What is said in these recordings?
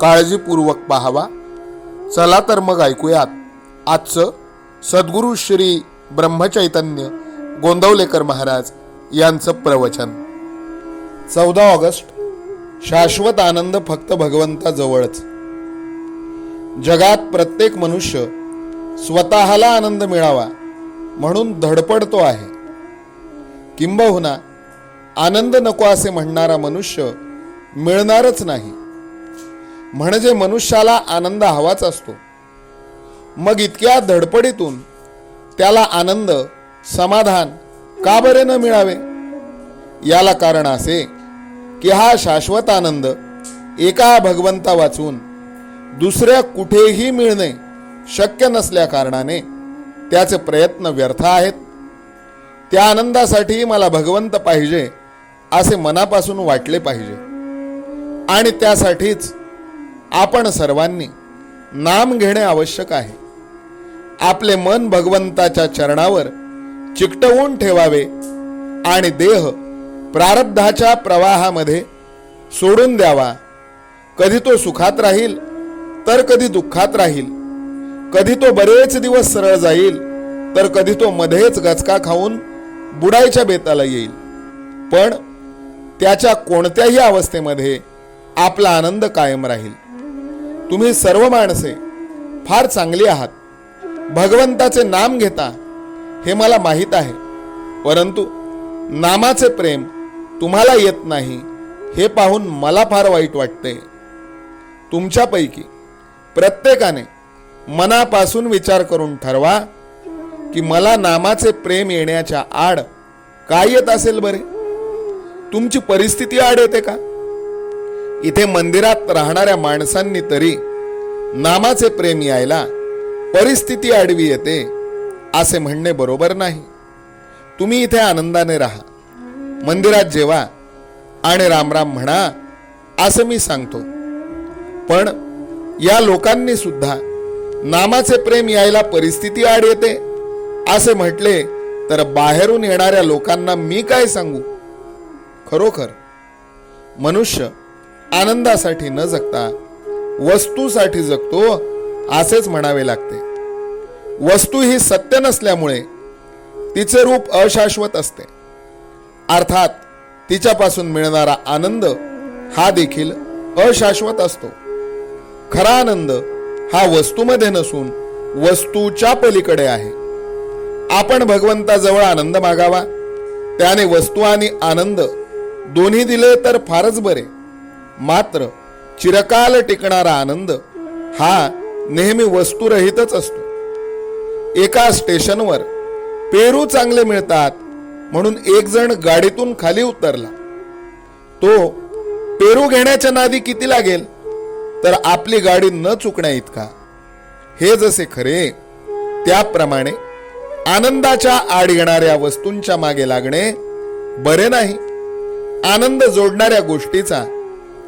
काळजीपूर्वक पाहावा. चला तर मग ऐकूयात. आजचं सद्गुरू श्री ब्रह्मचैतन्य गोंदवलेकर महाराज यांचं प्रवचन. चौदा ऑगस्ट शाश्वत आनंद फक्त भगवंताजवळच. जगात प्रत्येक मनुष्य स्वतःला आनंद मिळावा म्हणून धडपडतो आहे. किंबहुना आनंद नको असे म्हणणारा मनुष्य मिळणारच नाही. म्हणजे मनुष्याला आनंद हवाच असतो. मग इतक्या धडपडीतून त्याला आनंद समाधान का बरे न मिळावे? याला कारण असे की हा शाश्वत आनंद एका भगवंता वाचून दुसऱ्या कुठेही मिळणे शक्य नसल्या कारणाने त्याचे प्रयत्न व्यर्थ आहेत. त्या आनंदासाठी मला भगवंत पाहिजे असे मनापासून वाटले पाहिजे. आणि त्यासाठीच आपण सर्वांनी नाम घेणे आवश्यक आहे. आपले मन भगवंताच्या चरणावर चिकटवून ठेवावे आणि देह प्रारब्धाच्या प्रवाहामध्ये सोडून द्यावा. कधी तो सुखात राहील तर कधी दुःखात राहील. कधी तो बरेच दिवस सरळ जाईल तर कधी तो मध्येच गचका खाऊन बुडायच्या बेताला येईल. पण त्याच्या कोणत्याही अवस्थेमध्ये आपला आनंद कायम राहील. तुम्ही सर्व माणसे फार चांगली आहात. भगवंताचे नाम घेता हे मला माहीत आहे. परंतु नामाचे प्रेम तुम्हाला येत नाही हे पाहून मला फार वाईट वाटते. तुमच्यापैकी प्रत्येकाने मनापासून विचार करून ठरवा की मला नामाचे प्रेम येण्याच्या आड काय येत असेल बरे? तुमची परिस्थिती आड येते का? इथे मंदिरात राहणाऱ्या माणसांनी तरी नामाचे प्रेम यायला परिस्थिती आडवी येते असे म्हणणे बरोबर नाही. तुम्ही इथे आनंदाने राहा. मंदिरात जेवा आणि रामराम म्हणा असं मी सांगतो. पण या लोकांनी सुद्धा नामाचे प्रेम यायला परिस्थिती आड येते असे म्हटले तर बाहेरून येणाऱ्या लोकांना मी काय सांगू? खरोखर मनुष्य आनंदासाठी न जगता वस्तूसाठी जगतो असेच म्हणावे लागते. वस्तू ही सत्य नसल्यामुळे तिचे रूप अशाश्वत असते. अर्थात तिच्यापासून मिळणारा आनंद हा देखील अशाश्वत असतो. खरा आनंद हा वस्तूमध्ये नसून वस्तूच्या पलीकडे आहे. आपण भगवंताजवळ आनंद मागावा. त्याने वस्तू आणि आनंद दोन्ही दिले तर फारच बरे. मात्र चिरकाल टिकणारा आनंद हा नेहमी वस्तुरहितच असतो. एका स्टेशनवर पेरू चांगले मिळतात म्हणून एक जण गाडीतून खाली उतरला. तो पेरू घेण्याच्या नादी किती लागेल? तर आपली गाडी न चुकण्या इतका. हे जसे खरे त्याप्रमाणे आनंदाच्या आड येणाऱ्या वस्तूंच्या मागे लागणे बरे नाही. आनंद जोडणाऱ्या गोष्टीचा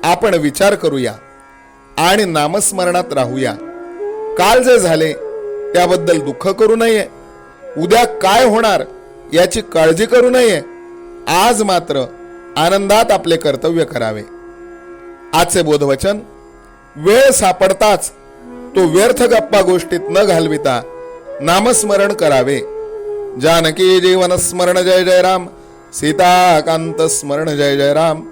आपण विचार करूया आणि नामस्मरणात राहूया. काल जे झाले त्याबद्दल दुःख करू नये. उद्या काय होणार याची काळजी करू नये. आज मात्र आनंदात आपले कर्तव्य करावे. आजचे बोधवचन वेळ सापडताच तो व्यर्थ गप्पा गोष्टीत न घालविता नामस्मरण करावे. जानकी जीवन स्मरण जय जय राम. सीताकांत स्मरण जय जय राम.